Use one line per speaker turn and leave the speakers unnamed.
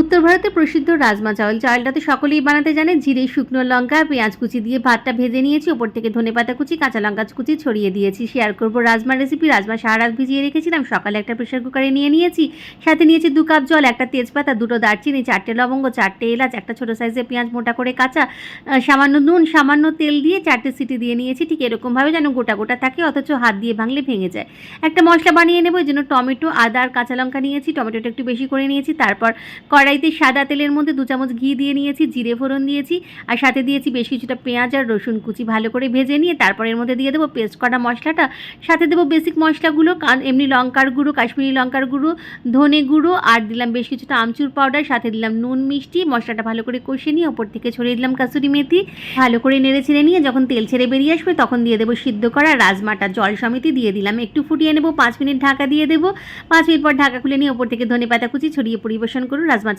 উত্তর ভারতে প্রসিদ্ধ রাজমা চাওয়াল চাওয়ালটা তো সকলেই বানাতে জানে। জিরে, শুকনো লঙ্কা, পেঁয়াজ কুচি দিয়ে ভাতটা ভেজে নিয়েছি। ওপর থেকে ধনেপাতা কুচি, কাঁচা লঙ্কা কুচি ছড়িয়ে দিয়েছি। শেয়ার করব রাজমা রেসিপি রাজমা সারা ভিজিয়ে রেখেছিলাম। সকালে একটা প্রেশার কুকারে নিয়ে নিয়েছি। সাথে নিয়েছি দু কাপ জল, একটা তেজপাতা, দুটো দারচিনি, চারটে লবঙ্গ, চারটে এলাচ, একটা ছোটো সাইজের পেঁয়াজ মোটা করে কাঁচা সামান্য নুন, সামান্য তেল দিয়ে চারটে সিটি দিয়ে নিয়েছি। ঠিক এরকমভাবে যেন গোটা গোটা থাকে, অথচ হাত দিয়ে ভাঙলে ভেঙে যায়। একটা মশলা বানিয়ে নেব। এই জন্য টমেটো, আদা আর কাঁচা লঙ্কা নিয়েছি। টমেটোটা একটু বেশি করে নিয়েছি। তারপর কড়াইতে সাদা তেলের মধ্যে দু চামচ ঘি দিয়ে নিয়েছি, জিরে ফোড়ন দিয়েছি, আর সাথে দিয়েছি বেশ কিছুটা পেঁয়াজ আর রসুন কুচি ভালো করে ভেজে নিয়ে তারপর এর মধ্যে দিয়ে দেবো পেস্ট করা মশলাটা। সাথে দেবো বেসিক মশলাগুলো এমনি লঙ্কার গুঁড়ো, কাশ্মীরি লঙ্কার গুঁড়ো, ধনে গুঁড়ো, আর দিলাম বেশ কিছুটা আমচুর পাউডার সাথে দিলাম নুন, মিষ্টি, মশলাটা ভালো করে কষে নিয়ে ওপর থেকে ছড়িয়ে দিলাম কাসুরি মেথি। ভালো করে নেড়ে ছেড়ে নিয়ে যখন তেল ছেড়ে বেরিয়ে আসবে তখন দিয়ে দেবো সিদ্ধ করা রাজমাটা, জল সমিতি দিয়ে দিলাম। একটু ফুটিয়ে নেব, পাঁচ মিনিট ঢাকা দিয়ে দেবো। পাঁচ মিনিট পর ঢাকা খুলে নিয়ে ওপর থেকে ধনে পাতা কুচি ছড়িয়ে পরিবেশন করুন রাজমা